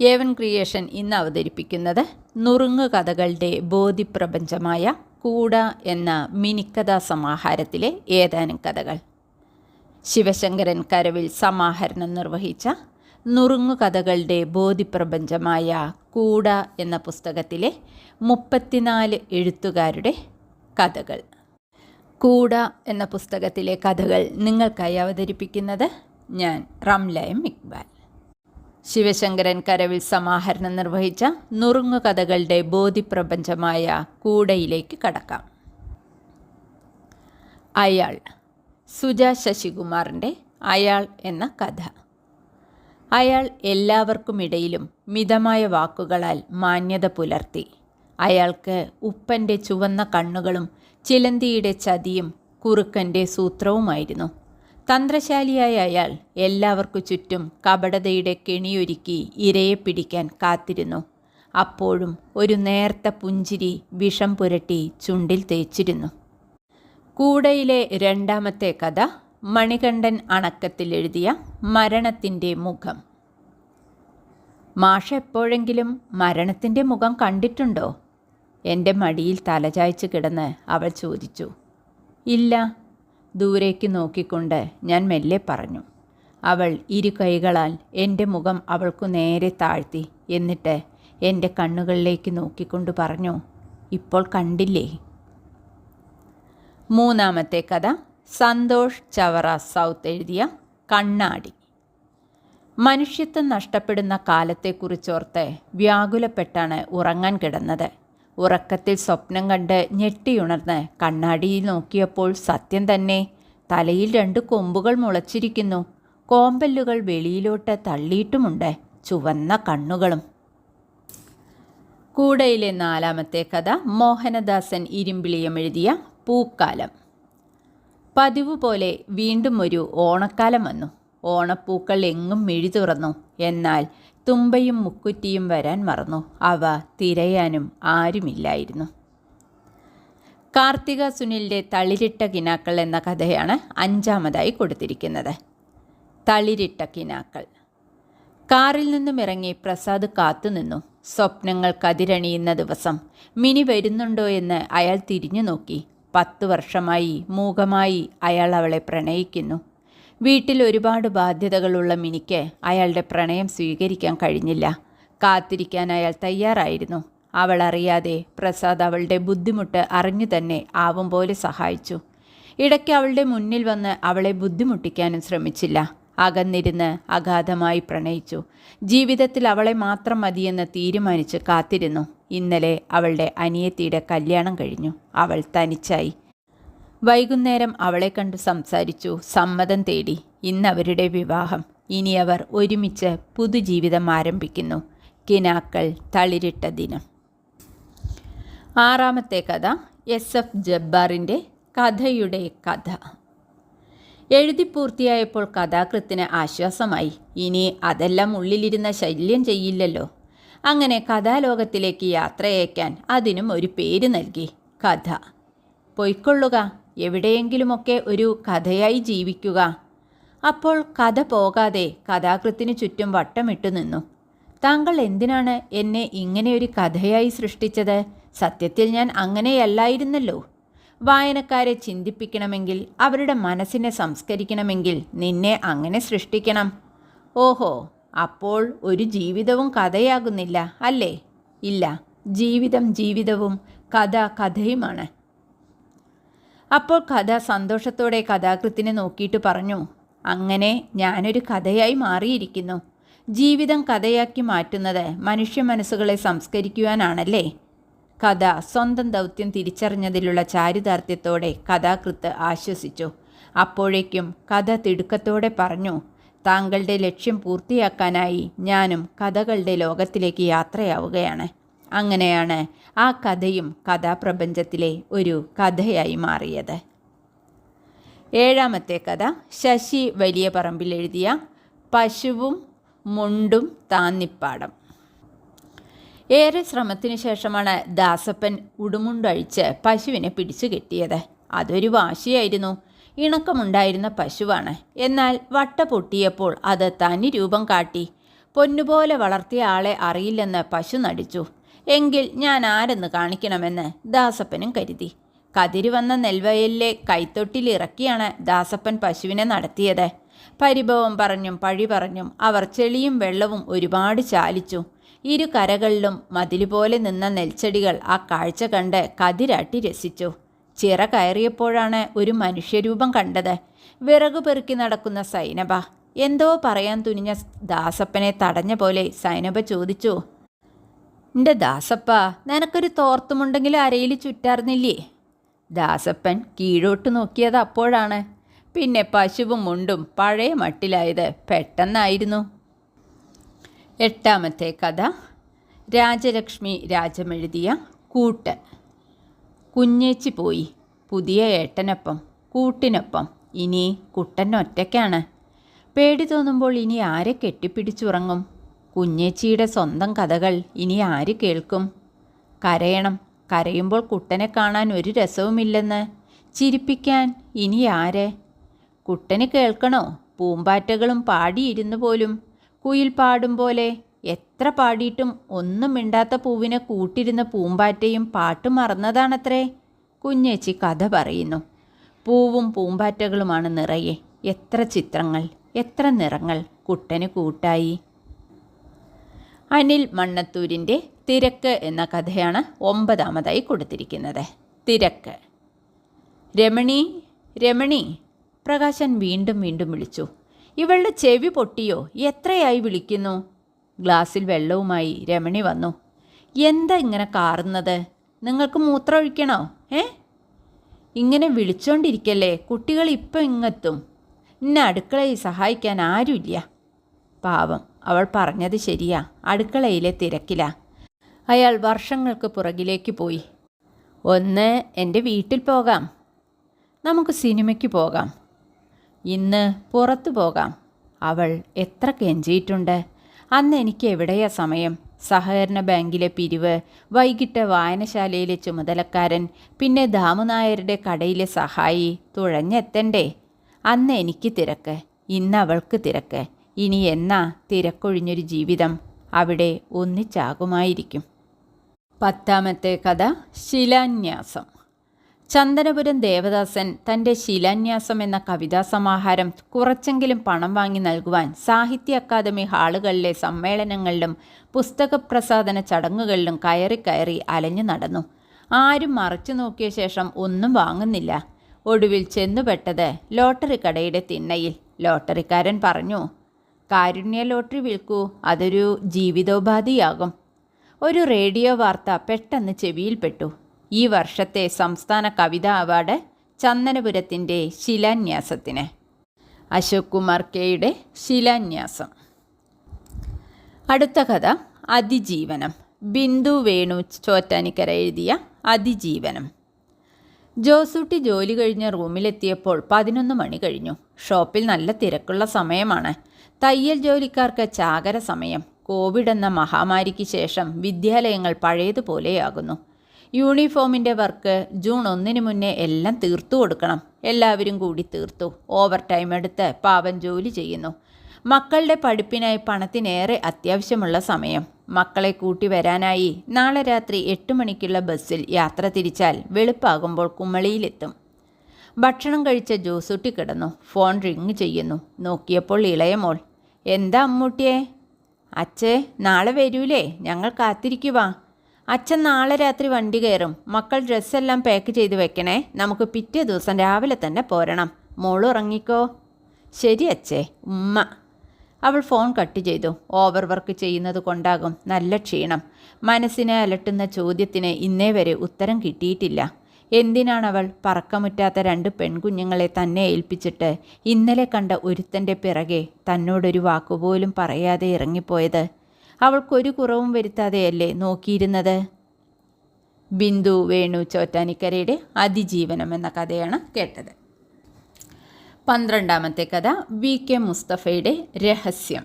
ഏവൻ creation ഇന്ന് അവതരിപ്പിക്കുന്നത് നുറുങ്ങു കഥകളുടെ ബോധിപ്രപഞ്ചമായ കൂട എന്ന മിനിക്കഥാ സമാഹാരത്തിലെ ഏതാനും കഥകൾ. ശിവശങ്കരൻ കരവിൽ സമാഹരണം നിർവഹിച്ച നുറുങ്ങു കഥകളുടെ ബോധിപ്രപഞ്ചമായ കൂട എന്ന പുസ്തകത്തിലെ മുപ്പത്തിനാല് എഴുത്തുകാരുടെ കഥകൾ. കൂട എന്ന പുസ്തകത്തിലെ കഥകൾ നിങ്ങൾക്കായി അവതരിപ്പിക്കുന്നത് ഞാൻ റംലയം ഇക്ബാൽ. ശിവശങ്കരൻ കരവിൽ സമാഹരണം നിർവഹിച്ച നുറുങ്ങുകഥകളുടെ ബോധിപ്രപഞ്ചമായ കൂടയിലേക്ക് കടക്കാം. അയാൾ സുജ ശശികുമാറിന്റെ അയാൾ എന്ന കഥ. അയാൾ എല്ലാവർക്കുമിടയിലും മിതമായ വാക്കുകളാൽ മാന്യത പുലർത്തി. അയാൾക്ക് ഉപ്പന്റെ ചുവന്ന കണ്ണുകളും ചിലന്തിയുടെ ചതിയും കുറുക്കന്റെ സൂത്രവുമായിരുന്നു. തന്ത്രശാലിയായ അയാൾ എല്ലാവർക്കു ചുറ്റും കപടതയുടെ കെണിയൊരുക്കി ഇരയെ പിടിക്കാൻ കാത്തിരുന്നു. അപ്പോഴും ഒരു നേർത്ത പുഞ്ചിരി വിഷം പുരട്ടി ചുണ്ടിൽ തേച്ചിരുന്നു. കൂടയിലെ രണ്ടാമത്തെ കഥ മണികണ്ഠൻ അണക്കത്തിൽ എഴുതിയ മരണത്തിന്റെ മുഖം. മാഷ എപ്പോഴെങ്കിലും മരണത്തിന്റെ മുഖം കണ്ടിട്ടുണ്ടോ? എന്റെ മടിയിൽ തലചായ്ച്ച് കിടന്ന് അവൾ ചോദിച്ചു. ഇല്ല ദൂരേക്ക് നോക്കിക്കൊണ്ട് ഞാൻ മെല്ലെ പറഞ്ഞു അവൾ ഇരു കൈകളാൽ എന്റെ മുഖം അവൾക്കു നേരെ താഴ്ത്തി എന്നിട്ട് എന്റെ കണ്ണുകളിലേക്ക് നോക്കിക്കൊണ്ട് പറഞ്ഞു ഇപ്പോൾ കണ്ടില്ലേ? മൂന്നാമത്തെ കഥ സന്തോഷ് ചവറ സൗത്ത് എഴുതിയ കണ്ണാടി. മനുഷ്യത്വം നഷ്ടപ്പെടുന്ന കാലത്തെക്കുറിച്ചോർത്ത് വ്യാകുലപ്പെട്ടാണ് ഉറങ്ങാൻ കിടന്നത്. ഉറക്കത്തിൽ സ്വപ്നം കണ്ട് ഞെട്ടിയുണർന്ന് കണ്ണാടിയിൽ നോക്കിയപ്പോൾ സത്യം തന്നെ. തലയിൽ രണ്ട് കൊമ്പുകൾ മുളച്ചിരിക്കുന്നു. കോമ്പല്ലുകൾ വെളിയിലോട്ട് തള്ളിയിട്ടുമുണ്ട്. ചുവന്ന കണ്ണുകളും. കൂടയിലെ നാലാമത്തെ കഥ മോഹനദാസൻ ഇരുമ്പിളിയം എഴുതിയ പൂക്കാലം. പതിവ് പോലെ വീണ്ടും ഒരു ഓണക്കാലം വന്നു. ഓണപ്പൂക്കൾ എങ്ങും മിഴി തുറന്നു എന്നാൽ തുമ്പയും മുക്കുറ്റിയും വരാൻ മറന്നു. അവ തിരയാനും ആരുമില്ലായിരുന്നു. കാർത്തിക സുനിലിന്റെ തളിരിട്ട കിനാക്കൾ എന്ന കഥയാണ് അഞ്ചാമതായി കൊടുത്തിരിക്കുന്നത്. തളിരിട്ട കിനാക്കൾ. കാറിൽ നിന്നും ഇറങ്ങി പ്രസാദ് കാത്തുനിന്നു സ്വപ്നങ്ങൾ കതിരണിയുന്ന ദിവസം. മിനി വരുന്നുണ്ടോ എന്ന് അയാൾ തിരിഞ്ഞു നോക്കി. പത്തു വർഷമായി മൂകമായി അയാൾ അവളെ പ്രണയിക്കുന്നു. വീട്ടിൽ ഒരുപാട് ബാധ്യതകളുള്ള മിനിക്ക് അയാളുടെ പ്രണയം സ്വീകരിക്കാൻ കഴിഞ്ഞില്ല. കാത്തിരിക്കാൻ അയാൾ തയ്യാറായിരുന്നു. അവൾ അറിയാതെ പ്രസാദ് അവളുടെ ബുദ്ധിമുട്ട് അറിഞ്ഞു തന്നെ ആവും പോലെ സഹായിച്ചു. ഇടയ്ക്ക് അവളുടെ മുന്നിൽ വന്ന് അവളെ ബുദ്ധിമുട്ടിക്കാനും ശ്രമിച്ചില്ല. അകന്നിരുന്ന് അഗാധമായി പ്രണയിച്ചു. ജീവിതത്തിൽ അവളെ മാത്രം മതിയെന്ന് തീരുമാനിച്ച് കാത്തിരുന്നു. ഇന്നലെ അവളുടെ അനിയത്തിയുടെ കല്യാണം കഴിഞ്ഞു. അവൾ തനിച്ചായി. വൈകുന്നേരം അവളെ കണ്ടു സംസാരിച്ചു. സമ്മതം തേടി. ഇന്ന് അവരുടെ വിവാഹം. ഇനി അവർ ഒരുമിച്ച് പുതുജീവിതം ആരംഭിക്കുന്നു. കിനാക്കൾ തളിരിട്ട ദിനം. ആറാമത്തെ കഥ. എസ്. എഫ്. ജബ്ബാറിന്റെ കഥയുടെ കഥ. എഴുതി പൂർത്തിയായപ്പോൾ കഥാകൃത്തിന് ആശ്വാസമായി. ഇനി അതെല്ലാം ഉള്ളിലിരുന്ന ശല്യം ചെയ്യില്ലല്ലോ. അങ്ങനെ കഥാലോകത്തിലേക്ക് യാത്രയേക്കാൻ അതിനും ഒരു പേര് നൽകി. കഥ. പൊയ്ക്കൊള്ളുക. എവിടെയെങ്കിലുമൊക്കെ ഒരു കഥയായി ജീവിക്കുക. അപ്പോൾ കഥ പോകാതെ കഥാകൃത്തിന് ചുറ്റും വട്ടമിട്ടു നിന്നു. താങ്കൾ എന്തിനാണ് എന്നെ ഇങ്ങനെയൊരു കഥയായി സൃഷ്ടിച്ചത്? സത്യത്തിൽ ഞാൻ അങ്ങനെയല്ലായിരുന്നല്ലോ. വായനക്കാരെ ചിന്തിപ്പിക്കണമെങ്കിൽ അവരുടെ മനസ്സിനെ സംസ്കരിക്കണമെങ്കിൽ നിന്നെ അങ്ങനെ സൃഷ്ടിക്കണം. ഓഹോ അപ്പോൾ ഒരു ജീവിതവും കഥയാകുന്നില്ല അല്ലേ? ഇല്ല ജീവിതം ജീവിതവും കഥ കഥയുമാണ് അപ്പോൾ കഥ സന്തോഷത്തോടെ കഥാകൃത്തിനെ നോക്കിയിട്ട് പറഞ്ഞു അങ്ങനെ ഞാനൊരു കഥയായി മാറിയിരിക്കുന്നു. ജീവിതം കഥയാക്കി മാറ്റുന്നത് മനുഷ്യ മനസ്സുകളെ സംസ്കരിക്കുവാനാണല്ലേ? കഥ സ്വന്തം ദൗത്യം തിരിച്ചറിഞ്ഞതിലുള്ള ചാരിതാർത്ഥ്യത്തോടെ കഥാകൃത്ത് ആശ്വസിച്ചു. അപ്പോഴേക്കും കഥ തിടുക്കത്തോടെ പറഞ്ഞു താങ്കളുടെ ലക്ഷ്യം പൂർത്തിയാക്കാനായി ഞാനും കഥകളുടെ ലോകത്തിലേക്ക് യാത്രയാവുകയാണ്. അങ്ങനെയാണ് ആ കഥയും കഥാപ്രപഞ്ചത്തിലെ ഒരു കഥയായി മാറിയത്. ഏഴാമത്തെ കഥ ശശി വലിയ പറമ്പിൽ എഴുതിയ പശുവും മുണ്ടും താന്നിപ്പാടം. ഏറെ ശ്രമത്തിനു ശേഷമാണ് ദാസപ്പൻ ഉടുമുണ്ടഴിച്ച് പശുവിനെ പിടിച്ചു കെട്ടിയത്. അതൊരു വാശിയായിരുന്നു. ഇണക്കമുണ്ടായിരുന്ന പശുവാണ്. എന്നാൽ വട്ട പൊട്ടിയപ്പോൾ അത് തനി രൂപം കാട്ടി. പൊന്നുപോലെ വളർത്തിയ ആളെ അറിയില്ലെന്ന് പശു നടിച്ചു. എങ്കിൽ ഞാൻ ആരെന്ന് കാണിക്കണമെന്ന് ദാസപ്പനും കരുതി. കതിരി വന്ന നെൽവയലിലെ കൈത്തൊട്ടിലിറക്കിയാണ് ദാസപ്പൻ പശുവിനെ നടത്തിയത്. പരിഭവം പറഞ്ഞും പഴി പറഞ്ഞും അവർ ചെളിയും വെള്ളവും ഒരുപാട് ചാലിച്ചു. ഇരു കരകളിലും മതിലുപോലെ നിന്ന നെൽച്ചെടികൾ ആ കാഴ്ച കണ്ട് കതിരാട്ടി രസിച്ചു. ചിറ കയറിയപ്പോഴാണ് ഒരു മനുഷ്യരൂപം കണ്ടത്. വിറകു പെറുക്കി നടക്കുന്ന സൈനബ. എന്തോ പറയാൻ തുനിഞ്ഞ ദാസപ്പനെ തടഞ്ഞ പോലെ സൈനബ ചോദിച്ചു എന്റെ ദാസപ്പ നിനക്കൊരു തോർത്തുമുണ്ടെങ്കിലും അരയിൽ ചുറ്റാർന്നില്ലേ? ദാസപ്പൻ കീഴോട്ട് നോക്കിയത് അപ്പോഴാണ്. പിന്നെ പശുവും മുണ്ടും പഴയ മട്ടിലായത് പെട്ടെന്നായിരുന്നു. എട്ടാമത്തെ കഥ. രാജലക്ഷ്മി രാജമെഴുതിയ കൂട്ട് കുഞ്ഞേച്ചി പോയി. പുതിയ ഏട്ടനൊപ്പം കൂട്ടിനൊപ്പം. ഇനി കുട്ടൻ ഒറ്റയ്ക്കാണ്. പേടി തോന്നുമ്പോൾ ഇനി ആരെ കെട്ടിപ്പിടിച്ചുറങ്ങും? കുഞ്ഞേച്ചിയുടെ സ്വന്തം കഥകൾ ഇനി ആര് കേൾക്കും? കരയണം. കരയുമ്പോൾ കുട്ടനെ കാണാൻ ഒരു രസവുമില്ലെന്ന്. ചിരിപ്പിക്കാൻ ഇനി ആരെ? കുട്ടന് കേൾക്കണോ? പൂമ്പാറ്റകളും പാടിയിരുന്നു പോലും. കുയിൽ പാടും പോലെ എത്ര പാടിയിട്ടും ഒന്നും മിണ്ടാത്ത പൂവിനെ കൂട്ടിരുന്ന പൂമ്പാറ്റയും പാട്ട് മറന്നതാണത്രേ. കുഞ്ഞേച്ചി കഥ പറയുന്നു. പൂവും പൂമ്പാറ്റകളുമാണ് നിറയെ. എത്ര ചിത്രങ്ങൾ എത്ര നിറങ്ങൾ കുട്ടന് കൂട്ടായി. അനിൽ മണ്ണത്തൂരിന്റെ തിരക്ക് എന്ന കഥയാണ് ഒമ്പതാമതായി കൊടുത്തിരിക്കുന്നത്. തിരക്ക്. രമണി രമണി പ്രകാശൻ വീണ്ടും വീണ്ടും വിളിച്ചു. ഇവളുടെ ചെവി പൊട്ടിയോ? എത്രയായി വിളിക്കുന്നു? ഗ്ലാസിൽ വെള്ളവുമായി രമണി വന്നു. എന്താ ഇങ്ങനെ കാറുന്നത്? നിങ്ങൾക്ക് മൂത്രം ഒഴിക്കണോ? ഏ? ഇങ്ങനെ വിളിച്ചോണ്ടിരിക്കല്ലേ? കുട്ടികൾ ഇപ്പം ഇങ്ങെത്തും. ഇന്ന അടുക്കളയിൽ സഹായിക്കാൻ ആരുമില്ല. പാവം. അവൾ പറഞ്ഞത് ശരിയാ. അടുക്കളയിലെ തിരക്കിലാ. അയാൾ വർഷങ്ങൾക്ക് പുറകിലേക്ക് പോയി. ഒന്ന് എന്റെ വീട്ടിൽ പോകാം. നമുക്ക് സിനിമയ്ക്ക് പോകാം. ഇന്ന് പുറത്തു പോകാം. അവൾ എത്ര കെഞ്ചിയിട്ടുണ്ട്. അന്ന് എനിക്ക് എവിടെയാ സമയം? സഹകരണ ബാങ്കിലെ പിരിവ് വൈകിട്ട് വായനശാലയിലെ ചുമതലക്കാരൻ പിന്നെ ദാമുനായരുടെ കടയിലെ സഹായി തുഴഞ്ഞെത്തണ്ടേ? അന്ന് എനിക്ക് തിരക്ക്. ഇന്ന് അവൾക്ക് തിരക്ക്. ഇനി എന്നാ തിരക്കൊഴിഞ്ഞൊരു ജീവിതം? അവിടെ ഒന്നിച്ചാകുമായിരിക്കും. പത്താമത്തെ കഥ ശിലാന്യാസം. ചന്ദനപുരം ദേവദാസൻ തന്റെ ശിലാന്യാസം എന്ന കവിതാ സമാഹാരം കുറച്ചെങ്കിലും പണം വാങ്ങി നൽകുവാൻ സാഹിത്യ അക്കാദമി ഹാളുകളിലെ സമ്മേളനങ്ങളിലും പുസ്തക പ്രസാദന ചടങ്ങുകളിലും കയറി കയറി അലഞ്ഞു നടന്നു. ആരും മറച്ചു നോക്കിയ ശേഷം ഒന്നും വാങ്ങുന്നില്ല. ഒടുവിൽ ചെന്നുപെട്ടത് ലോട്ടറി കടയുടെ തിണ്ണയിൽ. ലോട്ടറിക്കാരൻ പറഞ്ഞു കാരുണ്യ ലോട്ടറി വിൽക്കൂ. അതൊരു ജീവിതോപാധിയാകും. ഒരു റേഡിയോ വാർത്ത പെട്ടെന്ന് ചെവിയിൽപ്പെട്ടു. ഈ വർഷത്തെ സംസ്ഥാന കവിതാ അവാർഡ് ചന്ദനപുരത്തിന്റെ ശിലാന്യാസത്തിന്. അശോക് കുമാർ കെയുടെ ശിലാന്യാസം. അടുത്ത കഥ അതിജീവനം. ബിന്ദു വേണു ചോറ്റാനിക്കര എഴുതിയ അതിജീവനം. ജോസൂട്ടി ജോലി കഴിഞ്ഞ് റൂമിലെത്തിയപ്പോൾ പതിനൊന്ന് മണി കഴിഞ്ഞു. ഷോപ്പിൽ നല്ല തിരക്കുള്ള സമയമാണ്. തയ്യൽ ജോലിക്കാർക്ക് ചാകര സമയം. കോവിഡ് എന്ന മഹാമാരിക്ക് ശേഷം വിദ്യാലയങ്ങൾ പഴയതുപോലെയാകുന്നു. യൂണിഫോമിന്റെ വർക്ക് ജൂൺ ഒന്നിന് മുന്നേ എല്ലാം തീർത്തു കൊടുക്കണം. എല്ലാവരും കൂടി തീർത്തു. ഓവർ ടൈം എടുത്ത് പാവൻ ജോലി ചെയ്യുന്നു. മക്കളുടെ പഠിപ്പിനായി പണത്തിനേറെ അത്യാവശ്യമുള്ള സമയം. മക്കളെ കൂട്ടി വരാനായി നാളെ രാത്രി എട്ട് മണിക്കുള്ള ബസ്സിൽ യാത്ര തിരിച്ചാൽ വെളുപ്പാകുമ്പോൾ കുമളിയിലെത്തും. ഭക്ഷണം കഴിച്ച ജോസൂട്ടി കിടന്നു. ഫോൺ റിങ് ചെയ്യുന്നു. നോക്കിയപ്പോൾ ഇളയമോൾ എന്താ അമ്മൂട്ടിയെ? അച്ഛേ നാളെ വരൂലേ? ഞങ്ങൾ കാത്തിരിക്കുവാ. അച്ഛൻ നാളെ രാത്രി വണ്ടി കയറും. മക്കൾ ഡ്രസ്സെല്ലാം പാക്ക് ചെയ്ത് വെക്കണേ. നമുക്ക് പിറ്റേ ദിവസം രാവിലെ തന്നെ പോരണം. മോളുറങ്ങിക്കോ ശരി അച്ഛേ. ഉമ്മ. അവൾ ഫോൺ കട്ട് ചെയ്തു. ഓവർ വർക്ക് ചെയ്യുന്നത് കൊണ്ടാകും നല്ല ക്ഷീണം. മനസ്സിനെ അലട്ടുന്ന ചോദ്യത്തിന് ഇന്നേ വരെ ഉത്തരം കിട്ടിയിട്ടില്ല. എന്തിനാണ് അവൾ പറക്കമുറ്റാത്ത രണ്ട് പെൺകുഞ്ഞുങ്ങളെ തന്നെ ഏൽപ്പിച്ചിട്ട് ഇന്നലെ കണ്ട ഒരുത്തന്റെ പിറകെ തന്നോടൊരു വാക്കുപോലും പറയാതെ ഇറങ്ങിപ്പോയത്? അവൾക്കൊരു കുറവും വരുത്താതെയല്ലേ നോക്കിയിരുന്നത്? ബിന്ദു വേണു ചോറ്റാനിക്കരയുടെ അതിജീവനം എന്ന കഥയാണ് കേട്ടത്. പന്ത്രണ്ടാമത്തെ കഥ വി കെ മുസ്തഫയുടെ രഹസ്യം.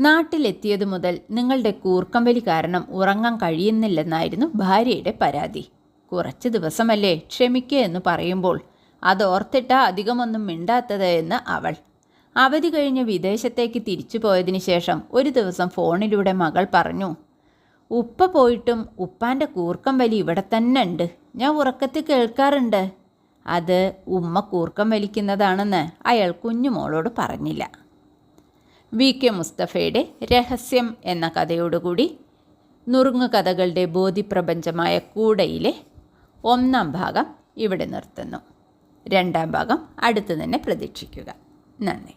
നാട്ടിലെത്തിയതു മുതൽ നിങ്ങളുടെ കൂർക്കമ്പലി കാരണം ഉറങ്ങാൻ കഴിയുന്നില്ലെന്നായിരുന്നു ഭാര്യയുടെ പരാതി. കുറച്ച് ദിവസമല്ലേ ക്ഷമിക്കുക എന്ന് പറയുമ്പോൾ അതോർത്തിട്ടാ അധികമൊന്നും മിണ്ടാത്തത് എന്ന് അവൾ. അവധി കഴിഞ്ഞ് വിദേശത്തേക്ക് തിരിച്ചു പോയതിന് ശേഷം ഒരു ദിവസം ഫോണിലൂടെ മകൾ പറഞ്ഞു ഉപ്പ പോയിട്ടും ഉപ്പാന്റെ കൂർക്കം വലി ഇവിടെ തന്നെ ഉണ്ട്. ഞാൻ ഉറക്കത്തിൽ കേൾക്കാറുണ്ട്. അത് ഉമ്മ കൂർക്കം വലിക്കുന്നതാണെന്ന് അയാൾ കുഞ്ഞുമോളോട് പറഞ്ഞില്ല. വി. കെ. മുസ്തഫയുടെ രഹസ്യം എന്ന കഥയോടുകൂടി നുറുങ്ങുകഥകളുടെ ബോധിപ്രപഞ്ചമായ കൂടയിലെ ഒന്നാം ഭാഗം ഇവിടെ നിർത്തുന്നു. രണ്ടാം ഭാഗം അടുത്തു തന്നെ പ്രതീക്ഷിക്കുക. നന്ദി.